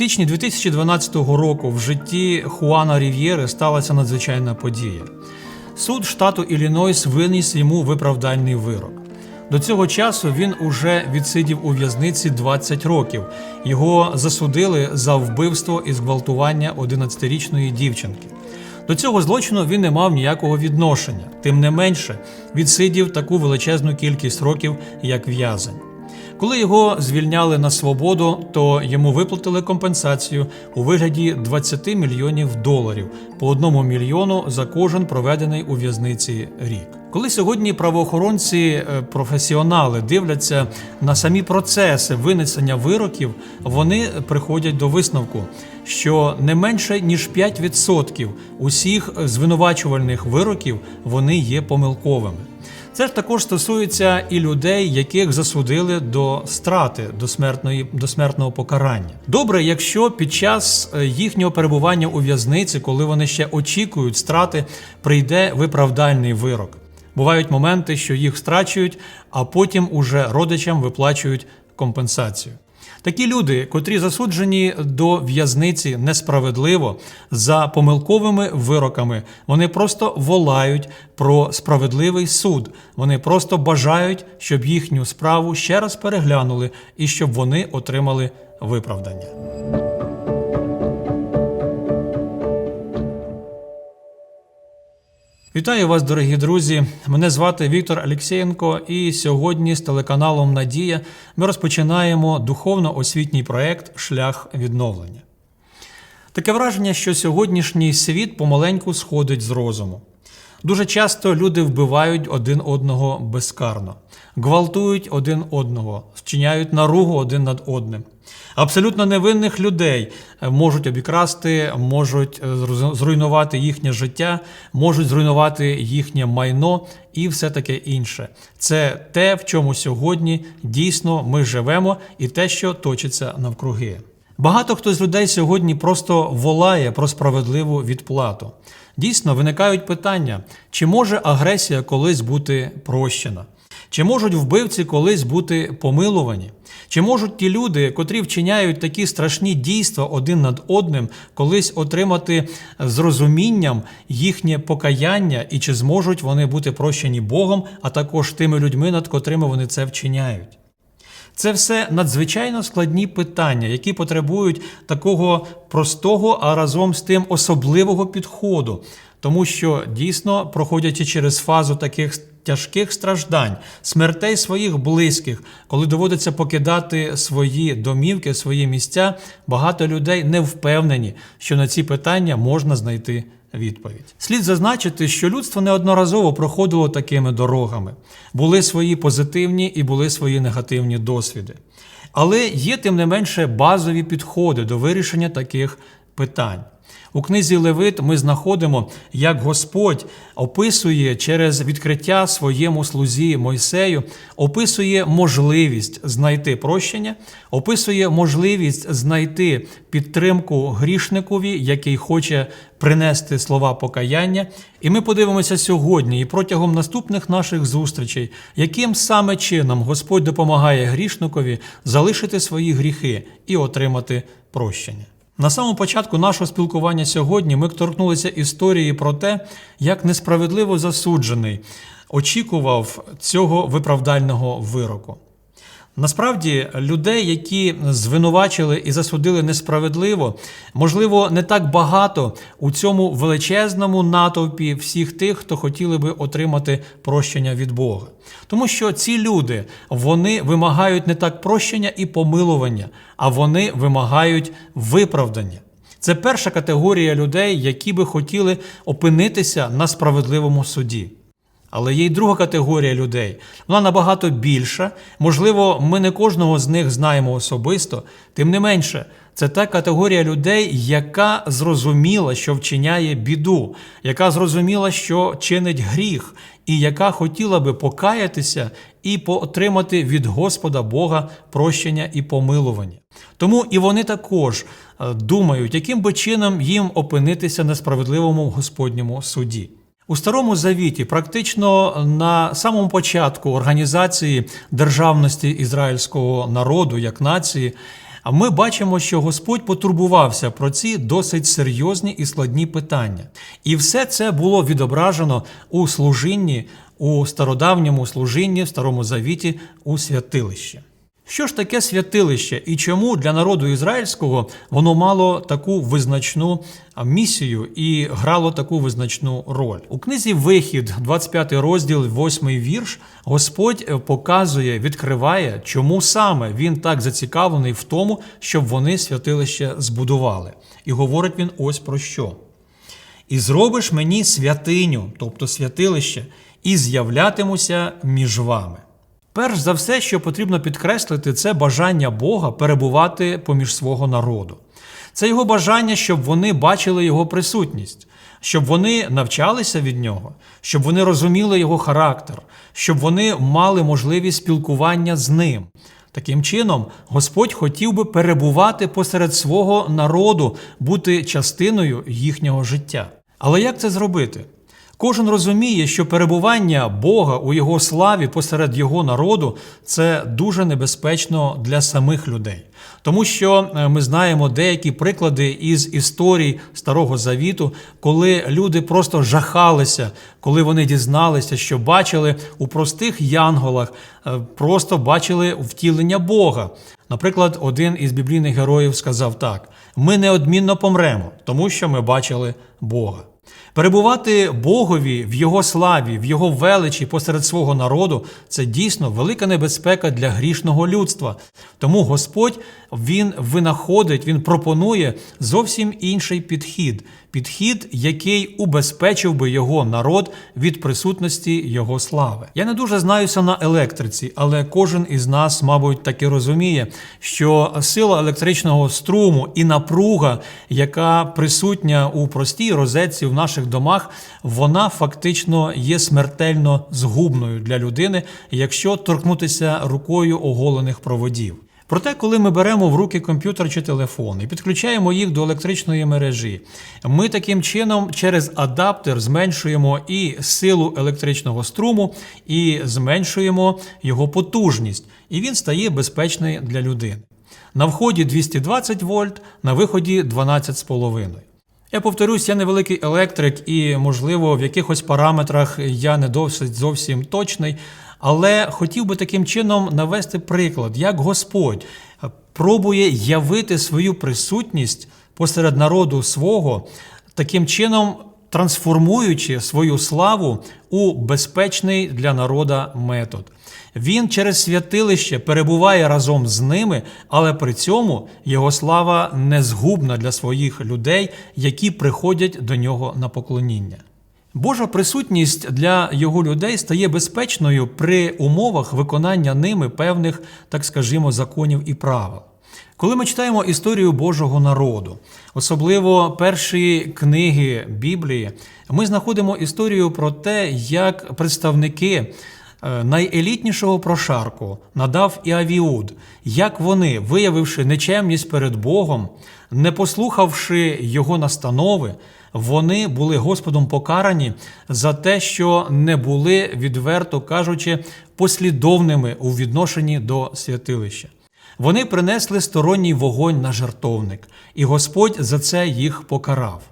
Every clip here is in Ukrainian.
січні 2012 року в житті Хуана Рів'єри сталася надзвичайна подія. Суд штату Іллінойс виніс йому виправдальний вирок. До цього часу він уже відсидів у в'язниці 20 років. Його засудили за вбивство і зґвалтування 11-річної дівчинки. До цього злочину він не мав ніякого відношення, тим не менше відсидів таку величезну кількість років, як в'язень. Коли його звільняли на свободу, то йому виплатили компенсацію у вигляді 20 мільйонів доларів по одному мільйону за кожен проведений у в'язниці рік. Коли сьогодні правоохоронці е, професіонали дивляться на самі процеси винесення вироків, вони приходять до висновку, що не менше ніж 5% усіх звинувачувальних вироків вони є помилковими. Це ж також стосується і людей, яких засудили до страти до смертної до смертного покарання. Добре, якщо під час е, їхнього перебування у в'язниці, коли вони ще очікують страти, прийде виправдальний вирок. Бувають моменти, що їх страчують, а потім уже родичам виплачують компенсацію. Такі люди, котрі засуджені до в'язниці несправедливо за помилковими вироками, вони просто волають про справедливий суд. Вони просто бажають, щоб їхню справу ще раз переглянули і щоб вони отримали виправдання. Вітаю вас, дорогі друзі! Мене звати Віктор Алексєєнко, і сьогодні з телеканалом Надія ми розпочинаємо духовно-освітній проект Шлях відновлення. Таке враження, що сьогоднішній світ помаленьку сходить з розуму. Дуже часто люди вбивають один одного безкарно, гвалтують один одного, вчиняють наругу один над одним. Абсолютно невинних людей можуть обікрасти, можуть е, зруйнувати їхнє життя, можуть зруйнувати їхнє майно і все таке інше. Це те, в чому сьогодні дійсно ми живемо, і те, що точиться навкруги. Багато хто з людей сьогодні просто волає про справедливу відплату. Дійсно, виникають питання, чи може агресія колись бути прощена? Чи можуть вбивці колись бути помилувані? Чи можуть ті люди, котрі вчиняють такі страшні дійства один над одним, колись отримати з розумінням їхнє покаяння, і чи зможуть вони бути прощені Богом, а також тими людьми, над котрими вони це вчиняють? Це все надзвичайно складні питання, які потребують такого простого, а разом з тим особливого підходу, тому що дійсно, проходячи через фазу таких тяжких страждань, смертей своїх близьких, коли доводиться покидати свої домівки, свої місця, багато людей не впевнені, що на ці питання можна знайти. Відповідь слід зазначити, що людство неодноразово проходило такими дорогами. Були свої позитивні і були свої негативні досвіди. Але є, тим не менше, базові підходи до вирішення таких питань. У книзі Левит ми знаходимо, як Господь описує через відкриття своєму слузі Мойсею, описує можливість знайти прощення, описує можливість знайти підтримку грішникові, який хоче принести слова покаяння. І ми подивимося сьогодні і протягом наступних наших зустрічей, яким саме чином Господь допомагає грішникові залишити свої гріхи і отримати прощення. На самому початку нашого спілкування сьогодні ми торкнулися історії про те, як несправедливо засуджений очікував цього виправдального вироку. Насправді, людей, які звинувачили і засудили несправедливо, можливо, не так багато у цьому величезному натовпі всіх тих, хто хотіли би отримати прощення від Бога. Тому що ці люди вони вимагають не так прощення і помилування, а вони вимагають виправдання. Це перша категорія людей, які би хотіли опинитися на справедливому суді. Але є й друга категорія людей. Вона набагато більша. Можливо, ми не кожного з них знаємо особисто. Тим не менше, це та категорія людей, яка зрозуміла, що вчиняє біду, яка зрозуміла, що чинить гріх, і яка хотіла би покаятися і отримати від Господа Бога прощення і помилування. Тому і вони також е, думають, яким би чином їм опинитися на справедливому Господньому суді. У старому завіті, практично на самому початку організації державності ізраїльського народу як нації, ми бачимо, що Господь потурбувався про ці досить серйозні і складні питання. І все це було відображено у служінні, у стародавньому служінні в Старому Завіті у святилищі. Що ж таке святилище і чому для народу ізраїльського воно мало таку визначну місію і грало таку визначну роль? У книзі Вихід, 25 розділ, 8 вірш, Господь е, показує, відкриває, чому саме він так зацікавлений в тому, щоб вони святилище збудували. І говорить він ось про що. І зробиш мені святиню, тобто святилище, і з'являтимуся між вами. Перш за все, що потрібно підкреслити, це бажання Бога перебувати поміж свого народу. Це його бажання, щоб вони бачили його присутність, щоб вони навчалися від нього, щоб вони розуміли його характер, щоб вони мали можливість спілкування з ним. Таким чином, Господь хотів би перебувати посеред свого народу, бути частиною їхнього життя. Але як це зробити? Кожен розуміє, що перебування Бога у його славі посеред його народу це дуже небезпечно для самих людей. Тому що е, ми знаємо деякі приклади із історій Старого Завіту, коли люди просто жахалися, коли вони дізналися, що бачили у простих янголах, е, просто бачили втілення Бога. Наприклад, один із біблійних героїв сказав так: ми неодмінно помремо, тому що ми бачили Бога. Перебувати Богові в Його славі, в Його величі посеред свого народу це дійсно велика небезпека для грішного людства. Тому Господь Він винаходить, Він пропонує зовсім інший підхід. Підхід, який убезпечив би його народ від присутності його слави. Я не дуже знаюся на електриці, але кожен із нас, мабуть, таки розуміє, що сила електричного струму і напруга, яка присутня у простій розетці в наших домах, вона фактично є смертельно згубною для людини, якщо торкнутися рукою оголених проводів. Проте, коли ми беремо в руки комп'ютер чи телефон і підключаємо їх до електричної мережі, ми таким чином через адаптер зменшуємо і силу електричного струму, і зменшуємо його потужність, і він стає безпечний для людини. На вході 220 вольт, на виході 12,5. Я повторюсь, я невеликий електрик, і, можливо, в якихось параметрах я не досить зовсім точний. Але хотів би таким чином навести приклад, як Господь пробує явити свою присутність посеред народу свого, таким чином трансформуючи свою славу у безпечний для народа метод. Він через святилище перебуває разом з ними, але при цьому його слава не згубна для своїх людей, які приходять до нього на поклоніння. Божа присутність для його людей стає безпечною при умовах виконання ними певних, так скажімо, законів і правил. Коли ми читаємо історію Божого народу, особливо перші книги Біблії, ми знаходимо історію про те, як представники найелітнішого прошарку надав і Авіуд, як вони, виявивши нечемність перед Богом, не послухавши його настанови, вони були Господом покарані за те, що не були, відверто кажучи, послідовними у відношенні до святилища. Вони принесли сторонній вогонь на жертовник, і Господь за це їх покарав.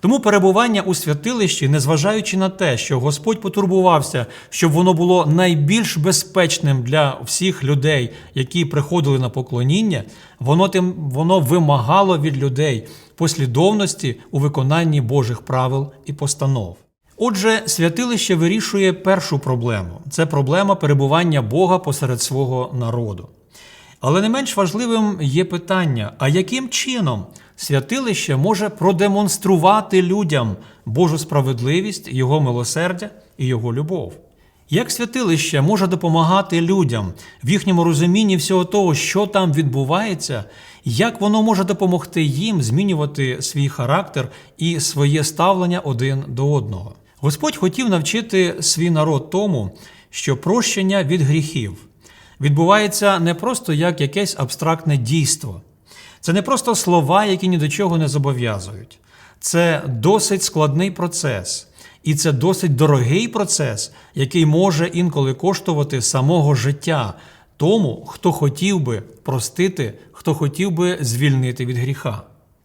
Тому перебування у святилищі, незважаючи на те, що Господь потурбувався, щоб воно було найбільш безпечним для всіх людей, які приходили на поклоніння, воно тим воно вимагало від людей послідовності у виконанні Божих правил і постанов. Отже, святилище вирішує першу проблему це проблема перебування Бога посеред свого народу. Але не менш важливим є питання: а яким чином святилище може продемонструвати людям Божу справедливість, Його милосердя і Його любов? Як святилище може допомагати людям в їхньому розумінні всього того, що там відбувається, як воно може допомогти їм змінювати свій характер і своє ставлення один до одного? Господь хотів навчити свій народ тому, що прощення від гріхів відбувається не просто як якесь абстрактне дійство, це не просто слова, які ні до чого не зобов'язують. Це досить складний процес. І це досить дорогий процес, який може інколи коштувати самого життя тому, хто хотів би простити, хто хотів би звільнити від гріха.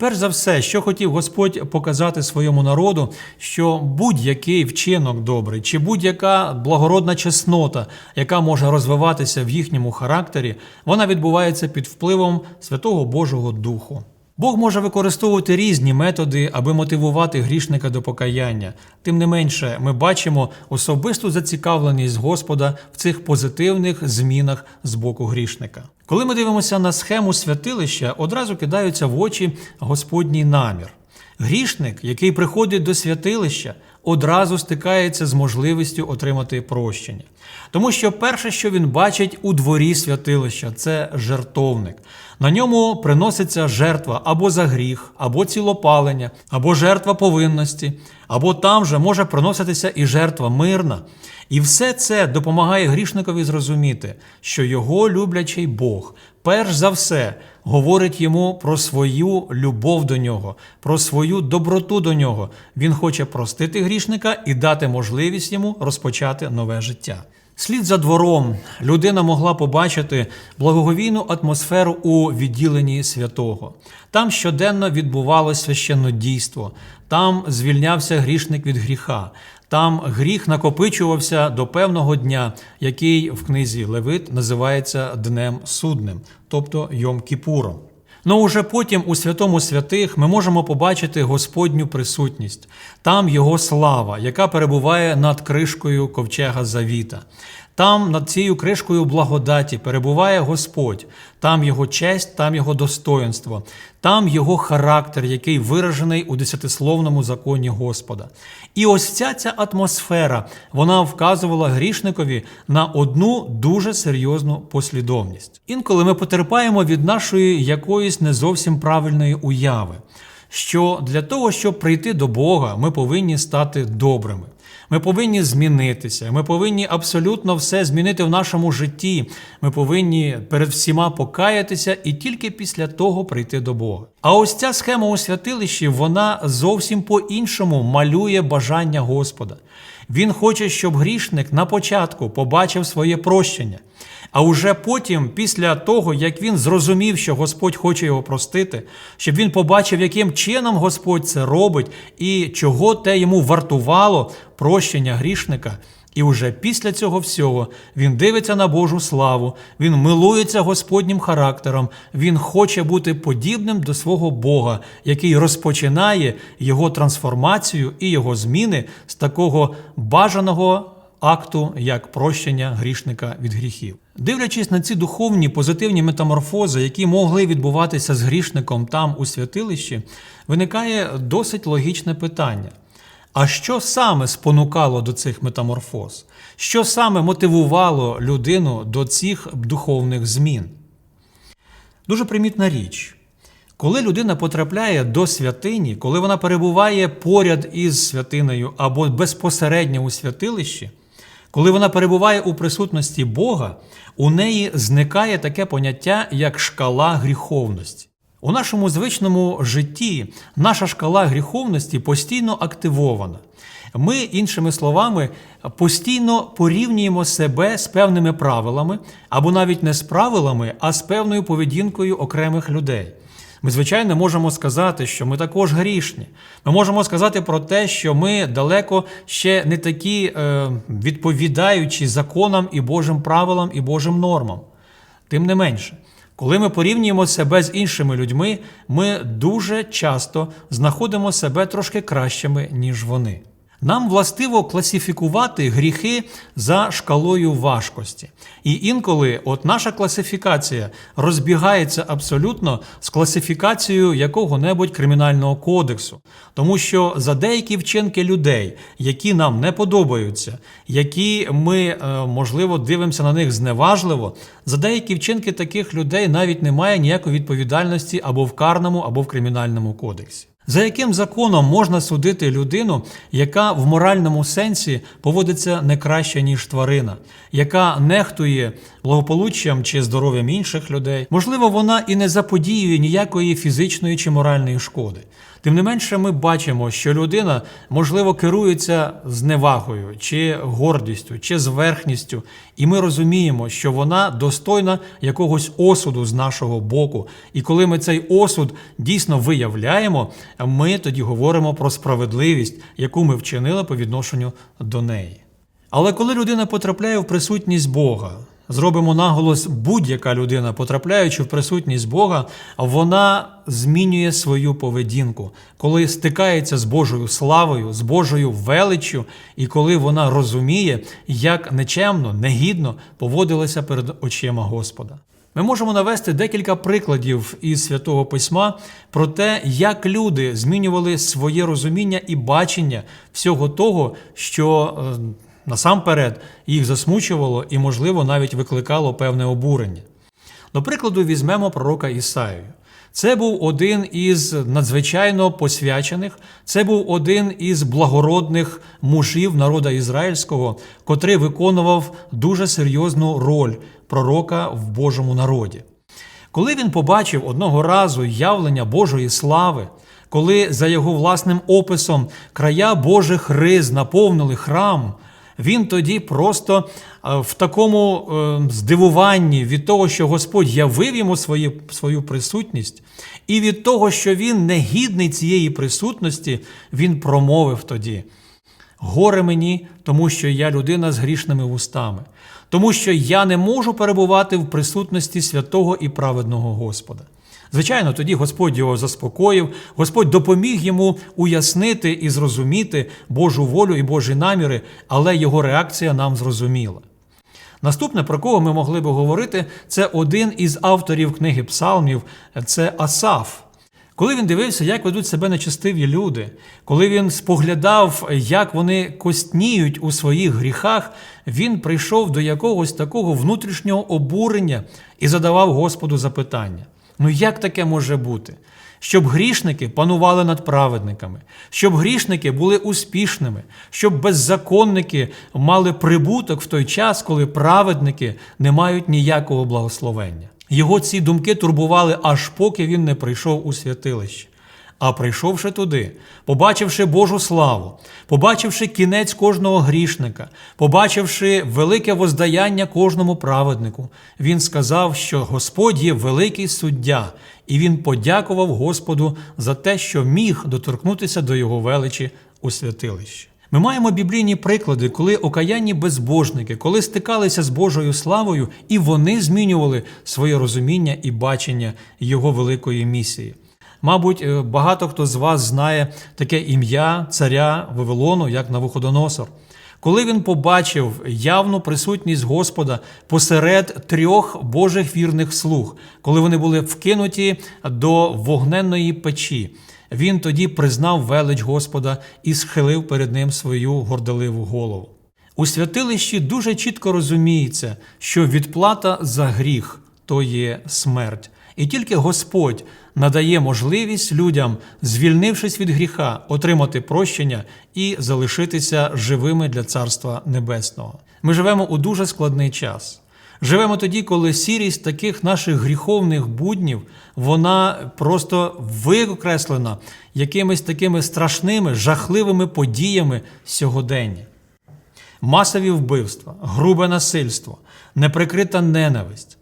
Перш за все, що хотів Господь показати своєму народу, що будь-який вчинок добрий чи будь-яка благородна чеснота, яка може розвиватися в їхньому характері, вона відбувається під впливом Святого Божого Духу. Бог може використовувати різні методи, аби мотивувати грішника до покаяння. Тим не менше, ми бачимо особисту зацікавленість Господа в цих позитивних змінах з боку грішника. Коли ми дивимося на схему святилища, одразу кидаються в очі Господній намір. Грішник, який приходить до святилища, одразу стикається з можливістю отримати прощення. Тому що перше, що він бачить у дворі святилища, це жертовник. На ньому приноситься жертва або за гріх, або цілопалення, або жертва повинності, або там же може приноситися і жертва мирна. І все це допомагає грішникові зрозуміти, що його люблячий Бог, перш за все, говорить йому про свою любов до нього, про свою доброту до нього. Він хоче простити грішника і дати можливість йому розпочати нове життя. Слід за двором людина могла побачити благоговійну атмосферу у відділенні святого. Там щоденно відбувалося священнодійство, там звільнявся грішник від гріха, там гріх накопичувався до певного дня, який в книзі Левит називається Днем Судним, тобто Йом Кіпуром. Ну уже потім у святому святих ми можемо побачити Господню присутність, там Його слава, яка перебуває над кришкою ковчега Завіта. Там над цією кришкою благодаті перебуває Господь, там Його честь, там Його достоинство, там Його характер, який виражений у десятисловному законі Господа. І ось ця ця атмосфера вона вказувала грішникові на одну дуже серйозну послідовність. Інколи ми потерпаємо від нашої якоїсь не зовсім правильної уяви, що для того, щоб прийти до Бога, ми повинні стати добрими. Ми повинні змінитися. Ми повинні абсолютно все змінити в нашому житті. Ми повинні перед всіма покаятися і тільки після того прийти до Бога. А ось ця схема у святилищі вона зовсім по-іншому малює бажання Господа. Він хоче, щоб грішник на початку побачив своє прощення. А уже потім, після того, як він зрозумів, що Господь хоче його простити, щоб він побачив, яким чином Господь це робить і чого те йому вартувало прощення грішника. І уже після цього всього він дивиться на Божу славу, він милується Господнім характером, він хоче бути подібним до свого Бога, який розпочинає його трансформацію і його зміни з такого бажаного акту, як прощення грішника від гріхів. Дивлячись на ці духовні позитивні метаморфози, які могли відбуватися з грішником там у святилищі, виникає досить логічне питання. А що саме спонукало до цих метаморфоз? Що саме мотивувало людину до цих духовних змін? Дуже примітна річ. Коли людина потрапляє до святині, коли вона перебуває поряд із святиною або безпосередньо у святилищі, коли вона перебуває у присутності Бога, у неї зникає таке поняття, як шкала гріховності. У нашому звичному житті наша шкала гріховності постійно активована. Ми, іншими словами, постійно порівнюємо себе з певними правилами, або навіть не з правилами, а з певною поведінкою окремих людей. Ми, звичайно, можемо сказати, що ми також грішні. Ми можемо сказати про те, що ми далеко ще не такі е, відповідаючі законам і Божим правилам і Божим нормам. Тим не менше, коли ми порівнюємо себе з іншими людьми, ми дуже часто знаходимо себе трошки кращими, ніж вони. Нам властиво класифікувати гріхи за шкалою важкості. І інколи от наша класифікація розбігається абсолютно з класифікацією якого-небудь кримінального кодексу. Тому що за деякі вчинки людей, які нам не подобаються, які ми, е, можливо, дивимося на них зневажливо, за деякі вчинки таких людей навіть немає ніякої відповідальності або в карному, або в кримінальному кодексі. За яким законом можна судити людину, яка в моральному сенсі поводиться не краще, ніж тварина, яка нехтує благополуччям чи здоров'ям інших людей? Можливо, вона і не заподіює ніякої фізичної чи моральної шкоди. Тим не менше, ми бачимо, що людина, можливо, керується зневагою, чи гордістю, чи зверхністю, і ми розуміємо, що вона достойна якогось осуду з нашого боку. І коли ми цей осуд дійсно виявляємо, ми тоді говоримо про справедливість, яку ми вчинили по відношенню до неї. Але коли людина потрапляє в присутність Бога, зробимо наголос, будь-яка людина, потрапляючи в присутність Бога, вона змінює свою поведінку, коли стикається з Божою славою, з Божою величчю, і коли вона розуміє, як нечемно, негідно поводилася перед очима Господа. Ми можемо навести декілька прикладів із святого письма про те, як люди змінювали своє розуміння і бачення всього того, що е, насамперед їх засмучувало і, можливо, навіть викликало певне обурення. До прикладу, візьмемо пророка Ісаю. Це був один із надзвичайно посвячених, це був один із благородних мужів народа ізраїльського, котрий виконував дуже серйозну роль пророка в Божому народі. Коли він побачив одного разу явлення Божої слави, коли за його власним описом края Божих риз наповнили храм, він тоді просто е, в такому е, здивуванні від того, що Господь явив йому свої, свою присутність, і від того, що він не гідний цієї присутності, він промовив тоді: Горе мені, тому що я людина з грішними вустами, тому що я не можу перебувати в присутності святого і праведного Господа. Звичайно, тоді Господь його заспокоїв, Господь допоміг йому уяснити і зрозуміти Божу волю і Божі наміри, але його реакція нам зрозуміла. Наступне, про кого ми могли би говорити, це один із авторів книги Псалмів, це Асаф. Коли він дивився, як ведуть себе нечестиві люди, коли він споглядав, як вони костніють у своїх гріхах, він прийшов до якогось такого внутрішнього обурення і задавав Господу запитання. Ну як таке може бути? Щоб грішники панували над праведниками, щоб грішники були успішними, щоб беззаконники мали прибуток в той час, коли праведники не мають ніякого благословення. Його ці думки турбували аж поки він не прийшов у святилище. А прийшовши туди, побачивши Божу славу, побачивши кінець кожного грішника, побачивши велике воздаяння кожному праведнику, він сказав, що Господь є великий суддя, і він подякував Господу за те, що міг доторкнутися до його величі у святилищі. Ми маємо біблійні приклади, коли окаянні безбожники, коли стикалися з Божою славою, і вони змінювали своє розуміння і бачення його великої місії. Мабуть, е, багато хто з вас знає таке ім'я царя Вавилону, як Навуходоносор. Коли він побачив явну присутність Господа посеред трьох Божих вірних слуг, коли вони були вкинуті до вогненної печі, він тоді признав велич Господа і схилив перед ним свою горделиву голову. У святилищі дуже чітко розуміється, що відплата за гріх то є смерть. І тільки Господь надає можливість людям, звільнившись від гріха, отримати прощення і залишитися живими для Царства Небесного. Ми живемо у дуже складний час. Живемо тоді, коли сірість таких наших гріховних буднів вона просто викреслена якимись такими страшними, жахливими подіями сьогодення. Масові вбивства, грубе насильство, неприкрита ненависть.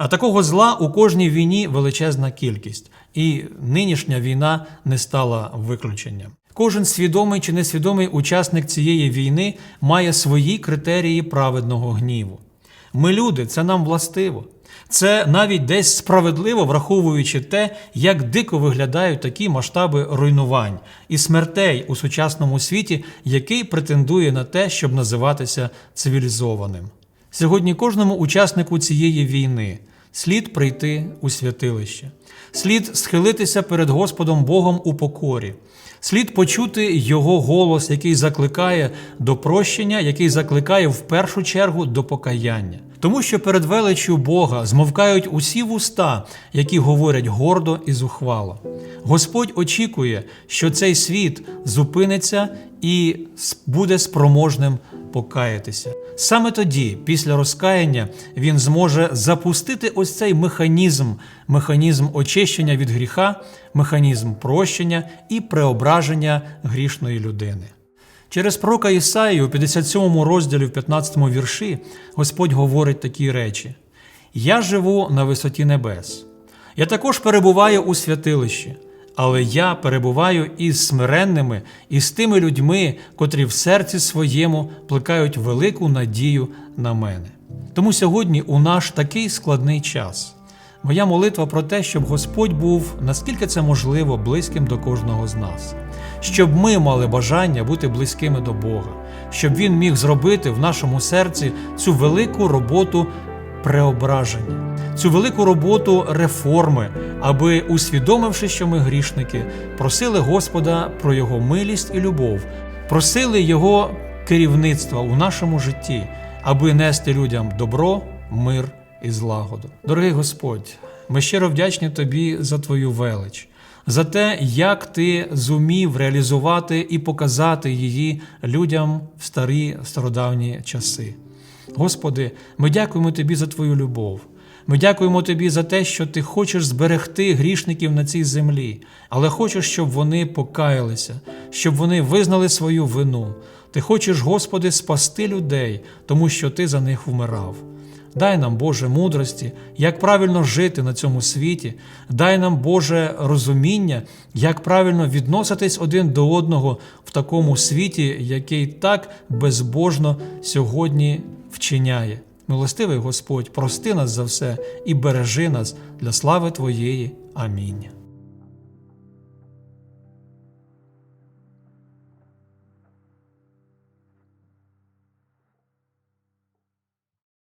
А такого зла у кожній війні величезна кількість, і нинішня війна не стала виключенням. Кожен свідомий чи несвідомий учасник цієї війни має свої критерії праведного гніву. Ми люди, це нам властиво. Це навіть десь справедливо, враховуючи те, як дико виглядають такі масштаби руйнувань і смертей у сучасному світі, який претендує на те, щоб називатися цивілізованим. Сьогодні кожному учаснику цієї війни слід прийти у святилище, слід схилитися перед Господом Богом у покорі, слід почути Його голос, який закликає до прощення, який закликає в першу чергу до покаяння. Тому що перед величчю Бога змовкають усі вуста, які говорять гордо і зухвало. Господь очікує, що цей світ зупиниться і буде спроможним покаятися. Саме тоді, після розкаяння, він зможе запустити ось цей механізм, механізм очищення від гріха, механізм прощення і преображення грішної людини. Через пророка Ісаї у 57 розділі, в 15 вірші, Господь говорить такі речі: Я живу на висоті небес. Я також перебуваю у святилищі, але я перебуваю із смиренними, і з тими людьми, котрі в серці своєму плекають велику надію на мене. Тому сьогодні у наш такий складний час. Моя молитва про те, щоб Господь був, наскільки це можливо, близьким до кожного з нас, щоб ми мали бажання бути близькими до Бога, щоб Він міг зробити в нашому серці цю велику роботу преображення, цю велику роботу реформи, аби, усвідомивши, що ми грішники, просили Господа про Його милість і любов, просили Його керівництва у нашому житті, аби нести людям добро, мир і злагоду. Дорогий Господь, ми щиро вдячні Тобі за Твою велич, за те, як Ти зумів реалізувати і показати її людям в старі стародавні часи. Господи, ми дякуємо Тобі за Твою любов. Ми дякуємо Тобі за те, що Ти хочеш зберегти грішників на цій землі, але хочеш, щоб вони покаялися, щоб вони визнали свою вину. Ти хочеш, Господи, спасти людей, тому що Ти за них вмирав. Дай нам, Боже, мудрості, як правильно жити на цьому світі, дай нам, Боже, розуміння, як правильно відноситись один до одного в такому світі, який так безбожно сьогодні вчиняє. Милостивий Господь, прости нас за все і бережи нас для слави Твоєї. Амінь.